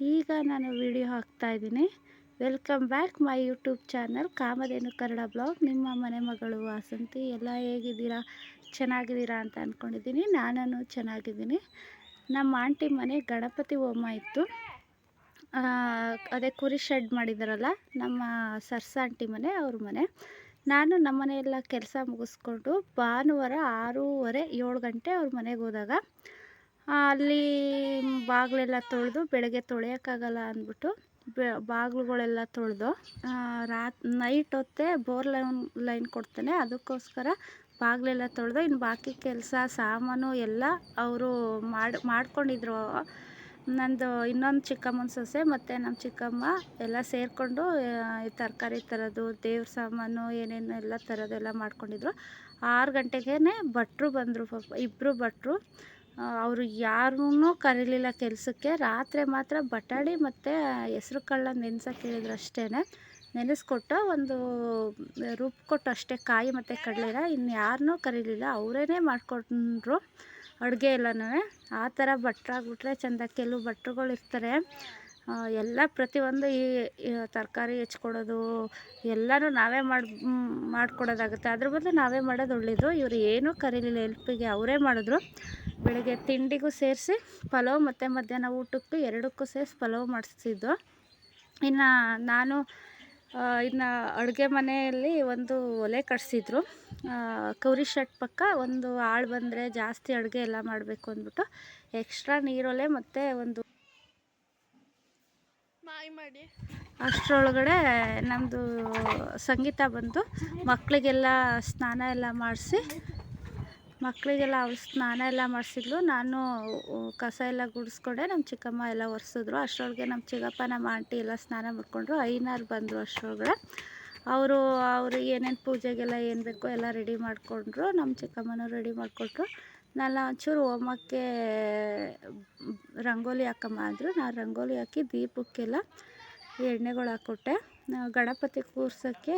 ಈಗ ನಾನು ವಿಡಿಯೋ ಹಾಕ್ತಾಯಿದ್ದೀನಿ welcome back my YouTube channel Kamadhenu Kannada blog ನಿಮ್ಮ ಮನೆ ಮಗಳು ವಾಸಂತಿ, ಎಲ್ಲ ಹೇಗಿದ್ದೀರಾ? ಚೆನ್ನಾಗಿದ್ದೀರಾ ಅಂತ ಅಂದ್ಕೊಂಡಿದ್ದೀನಿ ನಾನು ಚೆನ್ನಾಗಿದ್ದೀನಿ. ನಮ್ಮ ಆಂಟಿ ಮನೆ ಗಣಪತಿ ಹೋಮ ಇತ್ತು. ಅದೇ ಕುರಿ ಶೆಡ್ ಮಾಡಿದಾರಲ್ಲ, ನಮ್ಮ ಸರ್ಸ ಆಂಟಿ ಮನೆ, ಅವ್ರ ಮನೆ. ನಾನು ನಮ್ಮ ಮನೆಯೆಲ್ಲ ಕೆಲಸ ಮುಗಿಸ್ಕೊಂಡು ಭಾನುವಾರ ಆರೂವರೆ ಏಳು ಗಂಟೆ ಅವ್ರ ಮನೆಗೆ ಹೋದಾಗ ಅಲ್ಲಿ ಬಾಗಿಲೆಲ್ಲ ತೊಳೆದು ಬೆಳಗ್ಗೆ ತೊಳೆಯೋಕ್ಕಾಗಲ್ಲ ಅಂದ್ಬಿಟ್ಟು ಬಾಗಿಲುಗಳೆಲ್ಲ ತೊಳೆದು ರಾತ್, ನೈಟ್ ಹೊತ್ತೇ ಬೋರ್ ಲೈನ್ ಲೈನ್ ಕೊಡ್ತಾನೆ. ಅದಕ್ಕೋಸ್ಕರ ಬಾಗಿಲೆಲ್ಲ ತೊಳೆದು, ಇನ್ನು ಬಾಕಿ ಕೆಲಸ, ಸಾಮಾನು ಎಲ್ಲ ಅವರು ಮಾಡಿ, ಮಾಡ್ಕೊಂಡಿದ್ರು. ನಂದು ಇನ್ನೊಂದು ಚಿಕ್ಕಮ್ಮನ ಸೊಸೆ ಮತ್ತು ನಮ್ಮ ಚಿಕ್ಕಮ್ಮ ಎಲ್ಲ ಸೇರಿಕೊಂಡು ತರಕಾರಿ ತರೋದು, ದೇವ್ರ ಸಾಮಾನು ಏನೇನು ಎಲ್ಲ ತರೋದೆಲ್ಲ ಮಾಡ್ಕೊಂಡಿದ್ರು. ಆರು ಗಂಟೆಗೇ ಭಟ್ರು ಬಂದರು ಪಾಪ ಇಬ್ಬರು ಭಟ್ರು. ಅವರು ಯಾರನ್ನು ಕರೀಲಿಲ್ಲ ಕೆಲಸಕ್ಕೆ. ರಾತ್ರಿ ಮಾತ್ರ ಬಟಾಣಿ ಮತ್ತು ಹೆಸ್ರು ಕಾಳನ್ನ ನೆನ್ಸಕ್ಕೆ ಹೇಳಿದ್ರು ಅಷ್ಟೇ ನೆನೆಸ್ಕೊಟ್ಟು ಒಂದು ರುಬ್ಕೊಟ್ಟು ಅಷ್ಟೇ, ಕಾಯಿ ಮತ್ತು ಕಡಲೆನ ಇನ್ನು ಯಾರನ್ನೂ ಕರೀಲಿಲ್ಲ. ಅವರೇ ಮಾಡಿಕೊಂಡ್ರು ಅಡುಗೆ ಎಲ್ಲನೂ ಆ ಥರ ಭಟ್ರಾಗ್ಬಿಟ್ರೆ ಚೆಂದ. ಕೆಲವು ಭಟ್ರುಗಳು ಇರ್ತಾರೆ ಎಲ್ಲ ಪ್ರತಿಯೊಂದು ಈ ತರಕಾರಿ ಹೆಚ್ಕೊಡೋದು ಎಲ್ಲನೂ ನಾವೇ ಮಾಡಿ ಮಾಡ್ಕೊಡೋದಾಗುತ್ತೆ. ಅದ್ರ ಬದಲು ನಾವೇ ಮಾಡೋದು ಒಳ್ಳೆಯದು ಇವರು ಏನೂ ಕರೀಲಿಲ್ಲ ಹೆಲ್ಪಿಗೆ ಅವರೇ ಮಾಡಿದ್ರು. ಬೆಳಗ್ಗೆ ತಿಂಡಿಗೂ ಸೇರಿಸಿ ಪಲಾವ್ ಮತ್ತು ಮಧ್ಯಾಹ್ನ ಊಟಕ್ಕೂ ಎರಡಕ್ಕೂ ಸೇರಿಸಿ ಪಲಾವ್ ಮಾಡಿಸಿದ್ದು. ಇನ್ನು ನಾನು ಇನ್ನು ಅಡುಗೆ ಮನೆಯಲ್ಲಿ ಒಂದು ಒಲೆ ಕಟ್ಸಿದ್ರು. ಕೌರಿ ಶೆಡ್ ಪಕ್ಕ ಒಂದು ಆಳು ಬಂದರೆ ಜಾಸ್ತಿ ಅಡುಗೆ ಎಲ್ಲ ಮಾಡಬೇಕು ಅಂದ್ಬಿಟ್ಟು. ಎಕ್ಸ್ಟ್ರಾ ನೀರೊಲೆ ಮತ್ತು ಒಂದು ಅಷ್ಟರೊಳಗಡೆ ನಮ್ಮದು ಸಂಗೀತ ಬಂದು ಮಕ್ಕಳಿಗೆಲ್ಲ ಸ್ನಾನ ಎಲ್ಲ ಮಾಡಿಸಿ ಮಕ್ಕಳಿಗೆಲ್ಲ ಅವ್ರು ಸ್ನಾನ ಎಲ್ಲ ಮಾಡಿಸಿದ್ಲು. ನಾನು ಕಸ ಎಲ್ಲ ಗುಡಿಸ್ಕೊಂಡೆ, ನಮ್ಮ ಚಿಕ್ಕಮ್ಮ ಎಲ್ಲ ಒರೆಸಿದ್ರು. ಅಷ್ಟರೊಳಗೆ ನಮ್ಮ ಚಿಕ್ಕಪ್ಪ ನಮ್ಮ ಆಂಟಿ ಎಲ್ಲ ಸ್ನಾನ ಮಾಡಿಕೊಂಡ್ರು. ಐನಾರು ಬಂದರು ಅಷ್ಟರೊಳಗಡೆ. ಅವರು ಅವರು ಏನೇನು ಪೂಜೆಗೆಲ್ಲ ಏನು ಬೇಕೋ ಎಲ್ಲ ರೆಡಿ ಮಾಡಿಕೊಂಡ್ರು. ನಮ್ಮ ಚಿಕ್ಕಮ್ಮನೂ ರೆಡಿ ಮಾಡಿಕೊಟ್ರು. ನಾನು ಒಂಚೂರು ಹೋಮಕ್ಕೆ ರಂಗೋಲಿ ಹಾಕಮ್ಮ ಅಂದರು. ನಾನು ರಂಗೋಲಿ ಹಾಕಿ ದೀಪಕ್ಕೆಲ್ಲ ಎಣ್ಣೆಗಳು ಹಾಕ್ಕೊಟ್ಟೆ. ಗಣಪತಿ ಕೂರ್ಸೋಕ್ಕೆ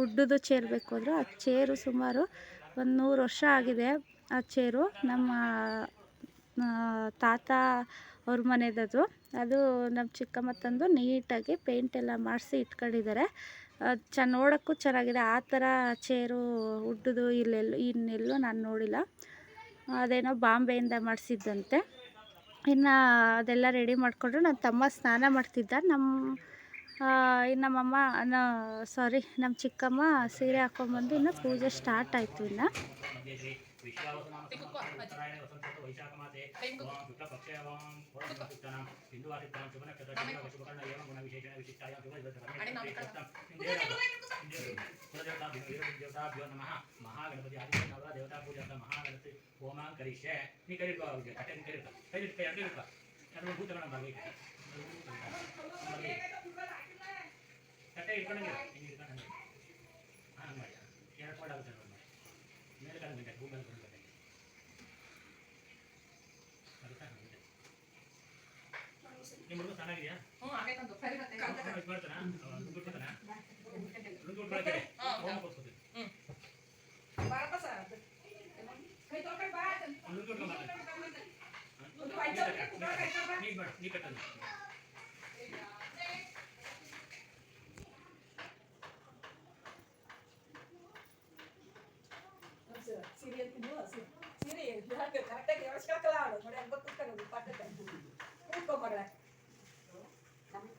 ಉಡ್ಡದು ಚೇರ್ ಬೇಕು ಅಂದರು. ಆ ಚೇರು ಸುಮಾರು ಒಂದು ನೂರು ವರ್ಷ ಆಗಿದೆ ಆ ಚೇರು. ನಮ್ಮ ತಾತ ಅವ್ರ ಮನೆದದು. ಅದು ನಮ್ಮ ಚಿಕ್ಕಮ್ಮ ತಂದು ನೀಟಾಗಿ ಪೇಂಟೆಲ್ಲ ಮಾಡಿಸಿ ಇಟ್ಕೊಂಡಿದ್ದಾರೆ. ಚ, ನೋಡೋಕ್ಕೂ ಚೆನ್ನಾಗಿದೆ. ಆ ಥರ ಚೇರು ಉಡ್ಡದು ಇಲ್ಲೆಲ್ಲೂ, ಇನ್ನೆಲ್ಲೂ ನಾನು ನೋಡಿಲ್ಲ. ಅದೇನೋ ಬಾಂಬೆಯಿಂದ ಮಾಡಿಸಿದ್ದಂತೆ. ಇನ್ನು ಅದೆಲ್ಲ ರೆಡಿ ಮಾಡಿಕೊಂಡ್ರು. ನನ್ನ ತಮ್ಮ ಸ್ನಾನ ಮಾಡ್ತಿದ್ದ ನಮ್ಮ ಇನ್ನು ನಮ್ಮಮ್ಮ ಸಾರಿ ನಮ್ಮ ಚಿಕ್ಕಮ್ಮ ಸೀರೆ ಹಾಕ್ಕೊಂಬಂದು ಇನ್ನು ಪೂಜೆ ಸ್ಟಾರ್ಟ್ ಆಯಿತು ಇನ್ನು. ದೇವತಾಭ್ಯೋ ನಮಃ ಮಹಾಗಣಪತಿ ಆದಿತ್ಯನವರ ದೇವತಾ ಪೂಜಾ ಮಹಾಗಣಪತಿ ಹೋಮಾನ್ ಕರಿಷ್ಯೆ ನೀ ಕರಿಕೋ ಅವ್ರಿಗೆ ಕಟ್ಟೆ ನೀ ಕರಿಕ ಕೈ ಕೈ ಅಡ್ಡಿ ಇರ್ಕ ಯಾರು ಭೂತಗಣ ಬರ್ಬೇಕು ಕಟ್ಟೆ ಇಟ್ಕೊಂಡಂಗೆ ಹಿಂಗೆ ಇಟ್ಕೊಂಡಂಗೆ ಹಾಂ ಮಾಡಿ ಎರಡು ಪಾಯಿಂಟ್ ಆಗುತ್ತೆ ನೋಡಿ ಮೇಲೆ ಕಂಡು ಭೂಮಿ ಮೇಲೆ ಕೊಂಡು ನಿಮ್ಮ ಹುಡುಗ ಚೆನ್ನಾಗಿದೆಯಾ ಇದು ಮಾಡ್ತಾನ ದುಡ್ಡು ಕೊಡ್ತಾನ? ದುಡ್ಡು ಕೊಡ್ತಾರೆ ಹೋಮ ಕೊಡ್ಸ್ಕೊತೀವಿ ದುಡ್ಡು ಕೊಡ್ಕೊಂಡು ನೀ ಮಾಡು ನೀ ಕಟ್ಟಲ್ಲ ಸೀರಿಯಲ್ ಸೀರೆ ಕರೆಕ್ಟಾಗಿ ಅವಶ್ಯಕಲ್ಲ ಆಡು ನೋಡಿ ಹಂಗೆ ಕೂತ್ಕೊಳ್ಳೋದು ಪಟ್ಟಕ್ಕೆ ಕೂತ್ಕೊ ಮಗಳ ಗಂಡು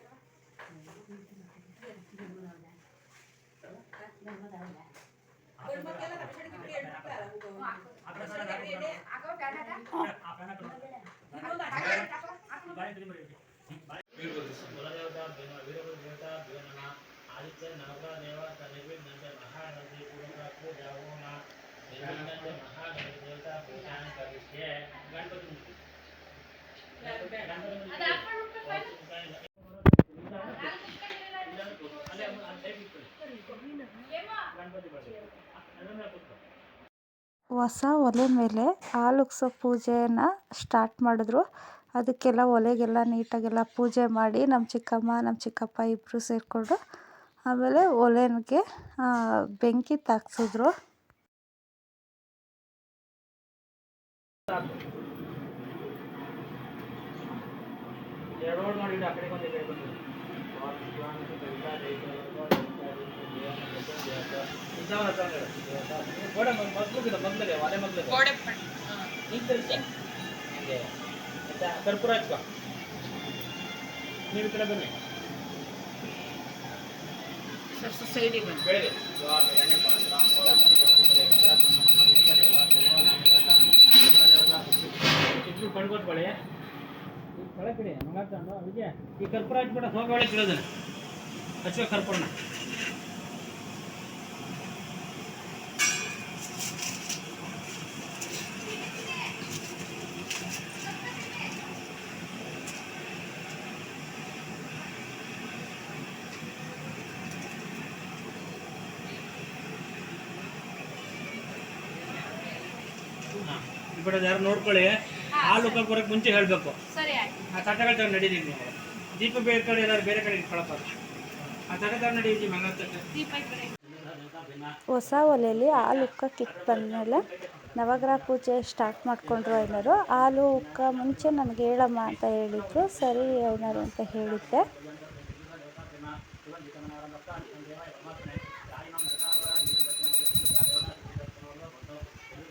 ಮಕ್ಕಳೆಲ್ಲ ರಕ್ಷಣೆ ಗಿಟ್ಟಿ ಹೆಣ್ಣು ಮಕ್ಕಳು ಅಲ್ಲ ಇದು. ಆ ಕಡೆ ಸರ ಆ ಫ್ಯಾನ್ ಹಾಕೊಂಡು ಇನ್ನೊಂದು ಅಕ್ಕ ಬಾಯಿ ತಿರುಗಿ ಬರೀ ಬಾಯಿ ಕುಲದೇವತಾ ಭೀಮ ವೀರಭದ್ರ ದೇವತಾ ಭೀಮ ನಮಃ ಆದಿತ್ಯ ನವಗ್ರಹ ದೇವ ನಿರ್ವಿಘ್ನಂತೆ ಮಹಾನದಿ ಪೂಜಾ, ಹೋಮ ನಿರ್ವಿಘ್ನಂತೆ ಮಹಾಗಣಪತಿ ದೇವತಾ ಪೂಜಾಂ ಕರಿಷ್ಯೆ ಗಣಪತಿ ಹೊಸ ಒಲೆ ಮೇಲೆ ಹಾಲುಗ್ಸೋ ಪೂಜೆಯನ್ನು ಸ್ಟಾರ್ಟ್ ಮಾಡಿದ್ರು. ಅದಕ್ಕೆಲ್ಲ ಒಲೆಗೆಲ್ಲ ನೀಟಾಗೆಲ್ಲ ಪೂಜೆ ಮಾಡಿ ನಮ್ಮ ಚಿಕ್ಕಮ್ಮ ನಮ್ಮ ಚಿಕ್ಕಪ್ಪ ಇಬ್ಬರು ಸೇರಿಕೊಂಡು ಆಮೇಲೆ ಒಲೆಗೆ ಬೆಂಕಿ ತಾಗ್ಸಿದ್ರು ಗೋಡೆ ಮೊದಲು ಮೊದಲಿದೆ ಮನೆ ಕರ್ಪೂರ ಹಚ್ಕೊ ನೀವು ಈ ಕಡೆ ಬನ್ನಿ. ಇಬ್ರು ಕಣ್ಕೊತ್ಕೊಳ್ಳಿ ಈಗ ಕೆಳಗೆ ಕಡೆ ಮಂಗಾಗ್ತಾಂಡು ವಿಜಯ ಈ ಕರ್ಪೂರ ಹಚ್ಬಿಡ ಹೋಗಿ ಒಳಗೆ ಇಡೋದನ್ನ ಹಚ್ಚೋ ಕರ್ಪೂರನ. ಕಡೆ ಯಾರು ನೋಡ್ಕೊಳ್ಳಿ ಆ ಲೋಕಲ್ ಬರೋಕ್ಕೆ ಮುಂಚೆ ಹೇಳಬೇಕು. ಸರಿ ಆ ತಟಗಳ ತಗೊಂಡು ನಡೀತೀವಿ ನೀವು. ದೀಪ ಬೇರೆ ಕಡೆ ಎಲ್ಲರೂ ಬೇರೆ ಕಡೆ ಇಟ್ಕೊಳಪ್ಪ ಆ ತಟ ತಗೊಂಡು ಕಡೆ. ಹೊಸ ಒಲೆಯಲ್ಲಿ ಹಾಲು ಉಕ್ಕಕ್ಕಿಟ್ಟು ಬಂದಮೇಲೆ ನವಗ್ರಹ ಪೂಜೆ ಸ್ಟಾರ್ಟ್ ಮಾಡಿಕೊಂಡ್ರು ಐನರು. ಹಾಲು ಉಕ್ಕ ಮುಂಚೆ ನನಗೆ ಹೇಳಮ್ಮ ಅಂತ ಹೇಳಿದ್ರು. ಸರಿ ಏನಾರು ಅಂತ ಹೇಳಿದ್ದೆ ಹಾಲು ಸಕ್ಕರೆ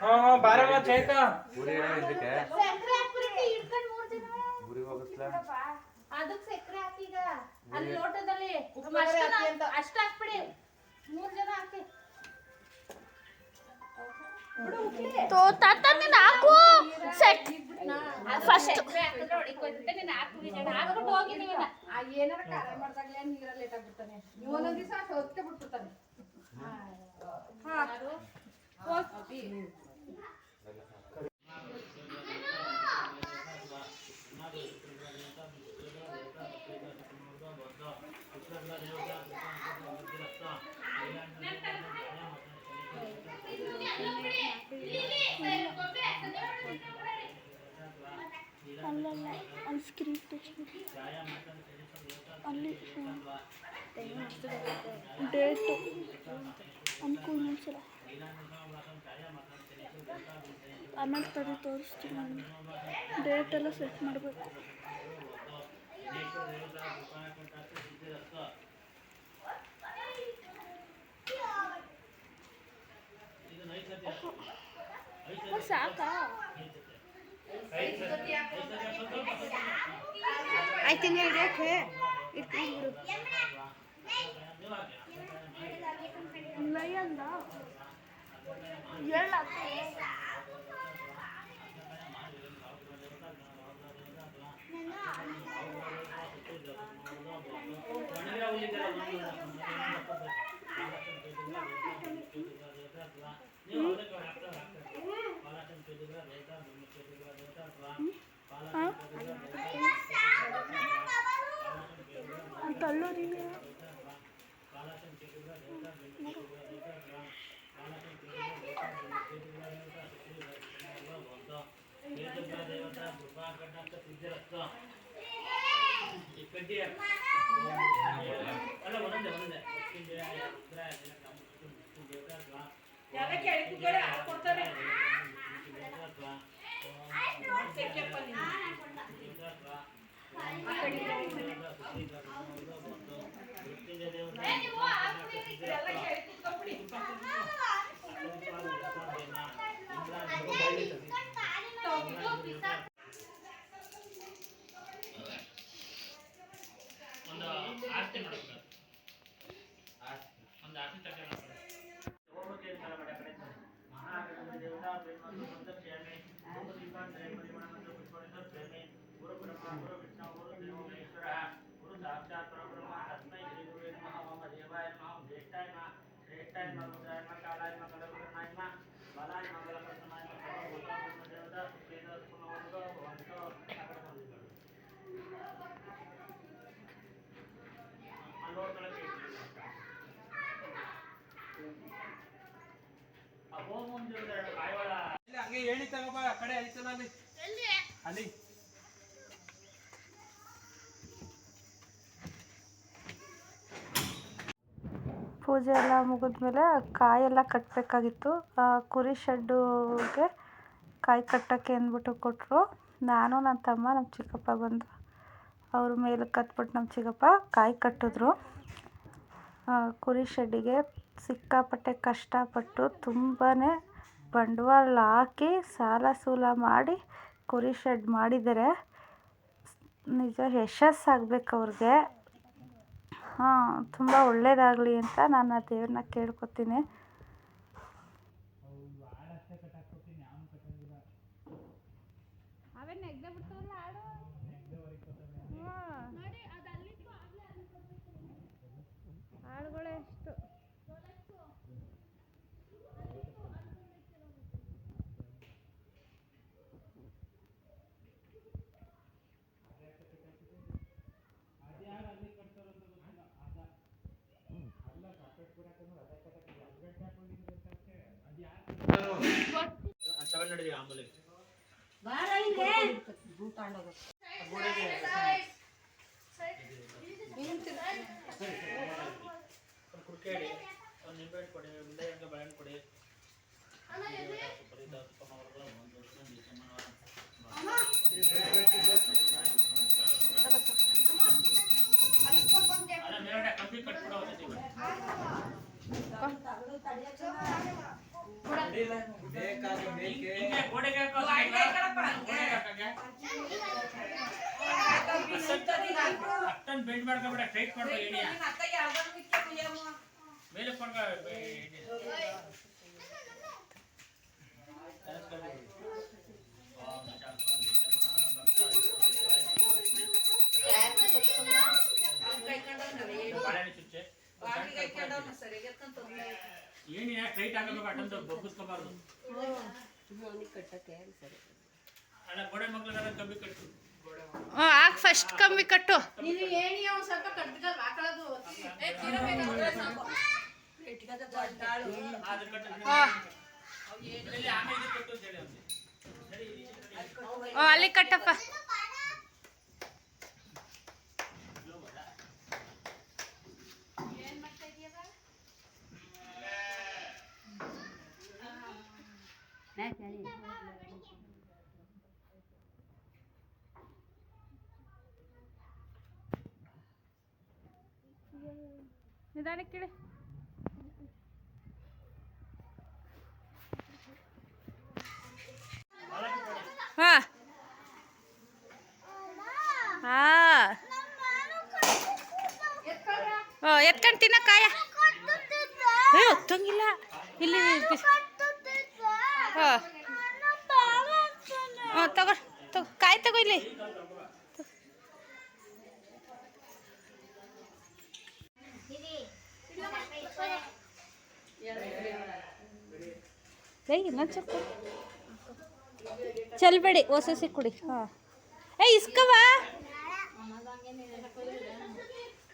ಹಾ ಹಾ ಬಾರಮ್ಮ ಚೈತ ಅದಕ್ಕೆ ಸಕ್ಕರೆ ಹಾಕೀಗ ಅಲ್ಲಿ ಲೋಟದಲ್ಲಿ ಉಪ್ಪು ಬೇರೆ ಹಾಕಿ ಅಂತ. ಅಷ್ಟ ಹಾಕ್ಬಿಡಿ. ಮೂರ್ ಜನ ಹಾಕಿ. ತಾತ ನೀನ್ ಹಾಕು. ಫಸ್ಟ್. ಹಾಕ್ಬಿಟ್ಟು ಹೋಗಿ ನೀವೆಲ್ಲ ಆ ಏನಾರ ಖಾರ ಮಾಡ್ದಾಗ್ಲೇ ನೀರಲ್ಲಿ ಲೇಟ್ ಆಗ್ಬಿಡ್ತಾನೆ ನೀವು ಒಂದೊಂದ್ ದಿವಸ ಹೊತ್ತೆ ಬಿಟ್ಬಿಡ್ತಾನೆ. ಅಲ್ಲಲ್ಲ, ಅಲ್ಲಿ ಸ್ಕ್ರೀನ್ ಟಚ್ ಅಲ್ಲಿ ಡೇಟು ಅನ್ಕೋ ಇನ್ನೊಂದ್ಸಲ ಆಮೇಲೆ ತಡಿ, ತೋರಿಸ್ತೀನಿ ಡೇಟ್ ಎಲ್ಲ ಸೆಟ್ ಮಾಡಬೇಕು. ಸಾಕಾ? ಆಯ್ತು ಹಿಡಿಯಕ್ಕೆ ಇಟ್ಕೊಂಡು ಬಿಡು ಇಲ್ಲ ಅಂದ ಹೇಳ ತಳ್ಳೋ ನೀನು ಯಾರ ಕೇಳಿ ಕೂತ್ಕೊಳ್ಳಿ ಹಾಲು ಕೊಡ್ತಾನೆ ತೆಗ್ಯಪ್ಪ ನೀನು. ಆ ಕಡೆ ಎಲ್ಲ ಕೇಳಿ ಕೂತ್ಕೊಂಡ್ಬಿಡಿ. ಒಂದು ಆರತಿ ಮಾಡ್ಬೇಕು ಒಂದು ಆರತಿ ತಗೊಂಡು ದೇವತಾ ಗುರು ಬ್ರಹ್ಮ ಗುರು ವಿಷ್ಣು ಗುರು ದೇವೋ ಮಹೇಶ್ವರ ಗುರು ಸಾಕ್ಷಾತ್ ಪರಬ್ರಹ್ಮ ತಸ್ಮೈ ಶ್ರೀ ಗುರುವೇ ನಮಃ ಮಮ ದೇವಾಯ ನಮಃ ಜ್ಯೇಷ್ಠಾಯ ನಮಃ ಕಡೆ ಐತಲ್ಲ ಅಲ್ಲಿ ಅಲ್ಲಿ. ಪೂಜೆ ಎಲ್ಲ ಮುಗಿದ್ಮೇಲೆ ಕಾಯೆಲ್ಲ ಕಟ್ಟಬೇಕಾಗಿತ್ತು ಕುರಿ ಶೆಡ್ಡುಗೆ ಕಾಯಿ ಕಟ್ಟೋಕ್ಕೆ ಅಂದ್ಬಿಟ್ಟು ಕೊಟ್ಟರು ನಾನು ನನ್ನ ತಮ್ಮ ನಮ್ಮ ಚಿಕ್ಕಪ್ಪ ಬಂದು ಅವ್ರ ಮೇಲೆ ಕತ್ಬಿಟ್ಟು ನಮ್ಮ ಚಿಕ್ಕಪ್ಪ ಕಾಯಿ ಕಟ್ಟಿದ್ರು. ಕುರಿ ಶೆಡ್ಡಿಗೆ ಸಿಕ್ಕಾಪಟ್ಟೆ ಕಷ್ಟಪಟ್ಟು ತುಂಬಾ ಬಂಡವಾಳ ಹಾಕಿ ಸಾಲ ಸೂಲ ಮಾಡಿ ಕುರಿ ಶೆಡ್ ಮಾಡಿದ್ದಾರೆ ನಿಜ ಯಶಸ್ಸಾಗಬೇಕು ಅವ್ರಿಗೆ. ಹಾಂ, ತುಂಬ ಒಳ್ಳೆಯದಾಗ್ಲಿ ಅಂತ ನಾನು ಆ ದೇವ್ರನ್ನ ಕೇಳ್ಕೊತೀನಿ. ತಗೊಂಡು ನಡೀರಿ ಆಂಬುಲೆ ಒಂದು ಕುರ್ಕೆ ಇಡಿ ಒಂದು ನಿಂಬೆಹಣ್ಣು ಕೊಡಿ ನಿಂಬೆಹಣ್ಣು ಬಾಳೆಹಣ್ಣು ಕೊಡಿ ಸೂಪರ್ ಇದ್ದಾವೆ ತುಪ್ಪ ಮಾಡೋದು ಒಂದು ವರ್ಷ ಡಿಸೆಂಬರ್ ಅಲ್ಲ ಮೇಲ್ಗಡೆ ಕಂಬಿ ಕಟ್ಬಿಡೋ ಒಂದು ಜೀವ. ಹಿಂಗೆ ಗೋಡೆಗೆ ಹಾಕೋ, ಗೋಡೆಗೆ ಹಾಕಕ್ಕೆ. ಅಷ್ಟೊಂದು ಬೆಂಡ್ ಮಾಡ್ಕೊಬೇಡ ಟೈಟ್ ಮಾಡ್ಕೊ ಎಣಿಯ ಮೇಲೆ ಕೊಡ್ಕೊ ಎಣ್ಣೆ. ಕಲಸ್ಕೊಳ್ಬೇಕು. ಓಂ ಶಾಂತಿ ಬಾಳೆಹಣ್ಣು ಚುಚ್ಚೆ ಏನಿನ ಟೈಟ್ ಆಗಬೇಕು ಅಟೊಂದು ಬೊಗ್ಗಿಸ್ಕೋಬಾರ್ದು ಅಲ್ಲ ಗೋಡೆ ಮಗ್ಳಗಾರ ಕಂಬಿ ಕಟ್ಟು ಆಗ ಫಸ್ಟ್ ಕಂಬಿ ಕಟ್ಟು ಅದು ಕಟ್ಟು ಇಲ್ಲಿ ಆಮೇಲೆ ಇದು ಕಟ್ಟು ಅಂತ ಹೇಳಿ ಅಲ್ಲಿ ಕಟ್ಟಪ್ಪ ನಿಧಾನಕ್ಕೆ ಹಾ. ಹಾ ಎತ್ಕೊಂಡು ತಿನ್ನ ಕಾಯ. ಏ ಇಲ್ಲಿ ಹಾಂ ಹಾಂ ತಗೋ ತಗೋ ಕಾಯಿ ತಗೋ ಇಲ್ಲಿ ಏಯ್, ಇನ್ನೊಂದು ಸ್ವಲ್ಪ ಚಲ್ಬೇಡಿ ಹೊಸ ಕುಡಿ. ಹಾಂ. ಏ ಇಸ್ಕವ.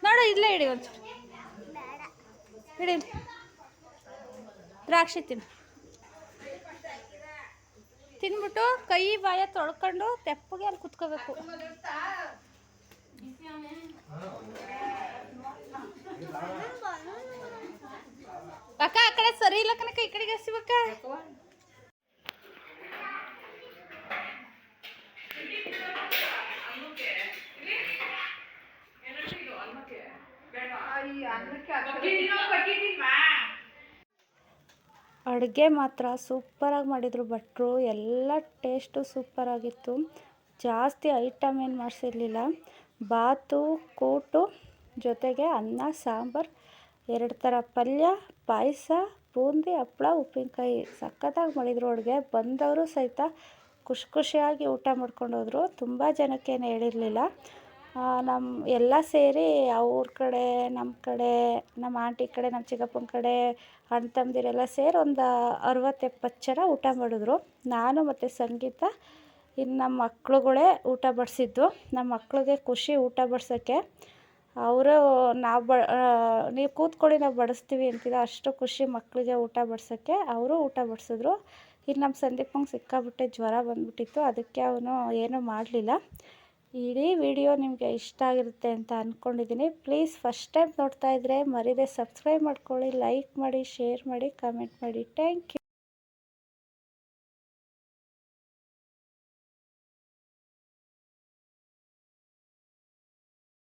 ನೋಡು, ಇಲ್ಲೇ ಇಡಿ ಒಂದು ಇಡಿ. ದ್ರಾಕ್ಷಿ ತಿನ್ನು. ತಿನ್ಬಿಟ್ಟು ಕೈ, ಬಾಯ ತೊಳ್ಕೊಂಡು ತೆಪ್ಪಗೆ ಅಲ್ಲಿ ಕುತ್ಕೋಬೇಕು ಅಕ್ಕ ಆ ಕಡೆ ಸರಿ ಇಲ್ಲ ಕನಕ ಈ ಕಡೆಗೆ ಹಸಿಬೇಕ ಅಡುಗೆ ಮಾತ್ರ ಸೂಪರಾಗಿ ಮಾಡಿದರು ಭಟ್ರು. ಎಲ್ಲ ಟೇಸ್ಟು ಸೂಪರಾಗಿತ್ತು. ಜಾಸ್ತಿ ಐಟಮ್ ಏನು ಮಾಡಿಸಿರ್ಲಿಲ್ಲ. ಬಾತು, ಕೂಟು, ಜೊತೆಗೆ ಅನ್ನ, ಸಾಂಬಾರು, ಎರಡು ಥರ ಪಲ್ಯ, ಪಾಯಸ ಬೂಂದಿ ಹಪ್ಳ, ಉಪ್ಪಿನಕಾಯಿ. ಸಖತ್ತಾಗಿ ಮಾಡಿದರು ಅಡುಗೆ. ಬಂದವರು ಸಹಿತ ಖುಷಿ ಖುಷಿಯಾಗಿ ಊಟ ಮಾಡ್ಕೊಂಡು ಹೋದರು. ತುಂಬ ಜನಕ್ಕೇನು ಹೇಳಿರಲಿಲ್ಲ. ನಮ್ಮ ಎಲ್ಲ ಸೇರಿ ಅವ್ರ ಕಡೆ ನಮ್ಮ ಕಡೆ ನಮ್ಮ ಆಂಟಿ ಕಡೆ ನಮ್ಮ ಚಿಕ್ಕಪ್ಪನ ಕಡೆ, ಅಣ್ಣ ತಮ್ಮದಿರೆಲ್ಲ ಸೇರಿ ಒಂದು ಅರವತ್ತು ಎಪ್ಪತ್ತು ಜನ ಊಟ ಮಾಡಿದ್ರು. ನಾನು ಮತ್ತು ಸಂಗೀತ ಇನ್ನು ನಮ್ಮ ಮಕ್ಳುಗಳೇ ಊಟ ಬಡಿಸಿದ್ದು ನಮ್ಮ ಮಕ್ಳಿಗೆ ಖುಷಿ ಊಟ ಬಡ್ಸೋಕ್ಕೆ ಅವರು, ನಾವು ಬ ನೀವು ಕೂತ್ಕೊಳ್ಳಿ, ನಾವು ಬಡಿಸ್ತೀವಿ ಅಂತಿದ್ದ ಅಷ್ಟು ಖುಷಿ ಮಕ್ಕಳಿಗೆ ಊಟ ಬಡ್ಸೋಕ್ಕೆ. ಅವರು ಊಟ ಬಡಿಸಿದ್ರು. ಇಲ್ಲಿ ನಮ್ಮ ಸಂದೀಪಂಗೆ ಸಿಕ್ಕಾಬಿಟ್ಟೆ ಜ್ವರ ಬಂದ್ಬಿಟ್ಟಿತ್ತು. ಅದಕ್ಕೆ ಅವನು ಏನೂ ಮಾಡಲಿಲ್ಲ. ಇಡೀ ವಿಡಿಯೋ ನಿಮಗೆ ಇಷ್ಟ ಆಗಿರುತ್ತೆ ಅಂತ ಅಂದ್ಕೊಂಡಿದ್ದೀನಿ ಪ್ಲೀಸ್ ಫಸ್ಟ್ ಟೈಮ್ ನೋಡ್ತಾ ಇದ್ದರೆ ಮರೀದೆ. ಸಬ್ಸ್ಕ್ರೈಬ್ ಮಾಡ್ಕೊಳ್ಳಿ, ಲೈಕ್ ಮಾಡಿ, ಶೇರ್ ಮಾಡಿ, ಕಮೆಂಟ್ ಮಾಡಿ. Thank you.